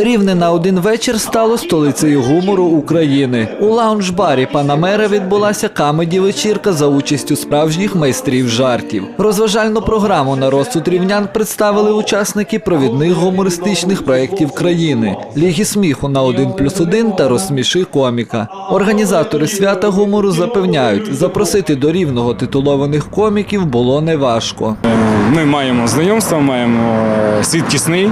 Рівне на один вечір стало столицею гумору України. У лаунж-барі Панамера відбулася камеді-вечірка за участю справжніх майстрів жартів. Розважальну програму на розсуд рівнян представили учасники провідних гумористичних проєктів країни Ліги сміху на 1 плюс 1 та розсміши коміка. Організатори свята гумору запевняють, запросити до рівного титулованих коміків було неважко. Ми маємо знайомства, маємо е, світ тісний.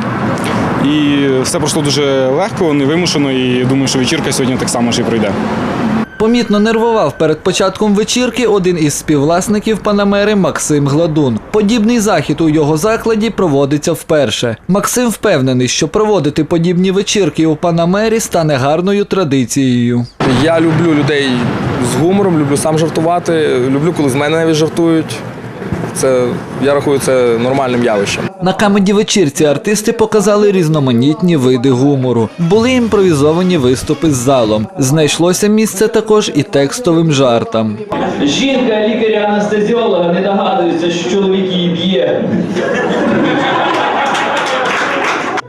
І все пройшло дуже легко, невимушено, і думаю, що вечірка сьогодні так само ж і пройде. Помітно нервував перед початком вечірки один із співвласників Панамери Максим Гладун. Подібний захід у його закладі проводиться вперше. Максим впевнений, що проводити подібні вечірки у Панамері стане гарною традицією. Я люблю людей з гумором, люблю сам жартувати, люблю, коли з мене навіть жартують. Це я рахую це нормальним явищем. На камеді вечірці артисти показали різноманітні види гумору. Були імпровізовані виступи з залом. Знайшлося місце також і текстовим жартам. Жінка лікаря-анестезіолога не догадується, що чоловік її б'є.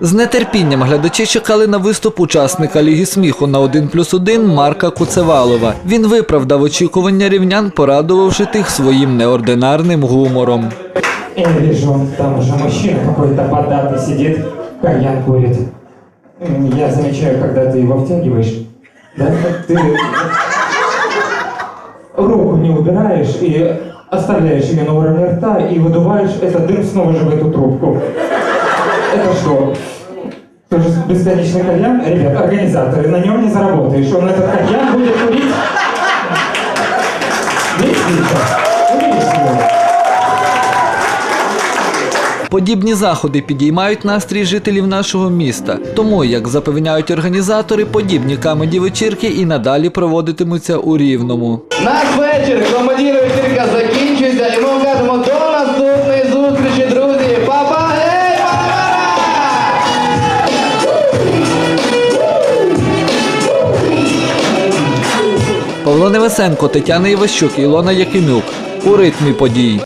З нетерпінням глядачі чекали на виступ учасника Ліги сміху на 1 плюс 1 Марка Куцевалова. Він виправдав очікування рівнян, порадувавши тих своїм неординарним гумором. Я вижу, там уже мужчина какой-то податый сидит, кальян курит. М, Я замечаю, когда ты его втягиваешь, да, ты руку не убираешь и оставляешь ее на уровне рта и выдуваешь этот дым снова же в эту трубку. Это что? Тоже бесконечный кальян? Ребят, организаторы, на нем не заработаешь. Он этот кальян будет курить весь вечер. Увидишь его. Подібні заходи підіймають настрій жителів нашого міста. Тому, як запевняють організатори, подібні камеді вечірки і надалі проводитимуться у Рівному. Наш вечір командира вечірка Павло Невесенко, Тетяна Іващук, Ілона Якимюк. У ритмі подій.